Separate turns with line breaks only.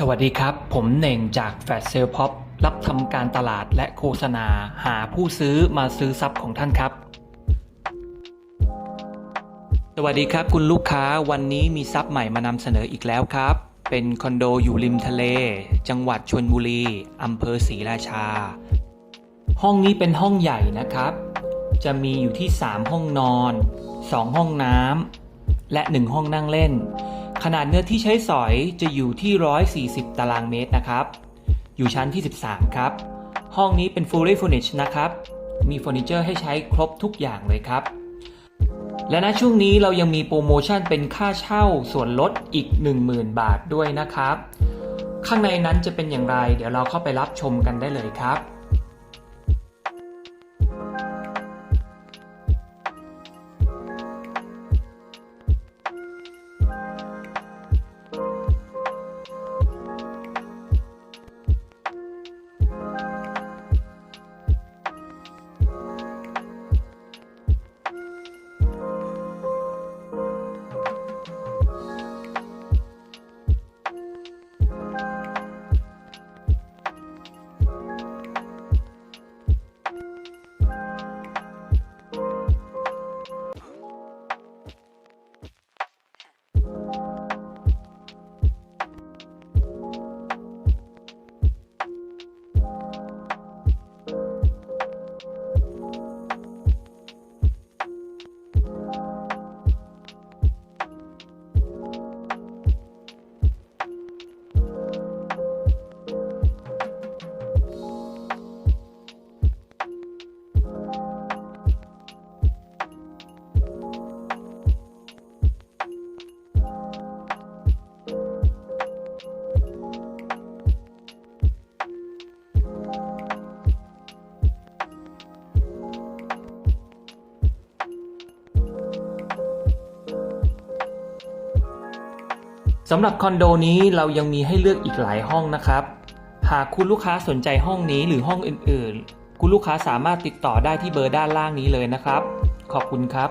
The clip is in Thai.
สวัสดีครับ ผมเน่งจากแฟชเซลพ็อปรับทำการตลาดและโฆษณาหาผู้ซื้อมาซื้อซับของท่านครับ สวัสดีครับคุณลูกค้าวันนี้มีซับใหม่มานำเสนออีกแล้วครับ เป็นคอนโดอยู่ริมทะเล จังหวัดชลบุรีอำเภอศรีราชา ห้องนี้เป็นห้องใหญ่นะครับ จะมีอยู่ที่ 3 ห้องนอน 2 ห้องน้ำและ 1 ห้องนั่งเล่น ขนาดเนื้อที่ใช้สอยจะอยู่ที่ 140 ตารางเมตรนะครับ อยู่ชั้นที่ 13 ครับ ห้องนี้เป็น fully furnished นะครับ มีเฟอร์นิเจอร์ให้ใช้ครบทุกอย่างเลยครับ และณช่วงนี้เรายังมีโปรโมชั่นเป็นค่าเช่าส่วนลดอีก 10,000 บาทด้วยนะครับ ข้างในนั้นจะเป็นอย่างไร เดี๋ยวเราเข้าไปรับชมกันได้เลยครับ สำหรับคอนโดนี้เรายังมีให้เลือกอีกหลายห้องนะครับ หากคุณลูกค้าสนใจห้องนี้หรือห้องอื่น ๆ คุณลูกค้าสามารถติดต่อได้ที่เบอร์ด้านล่างนี้เลยนะครับ ขอบคุณครับ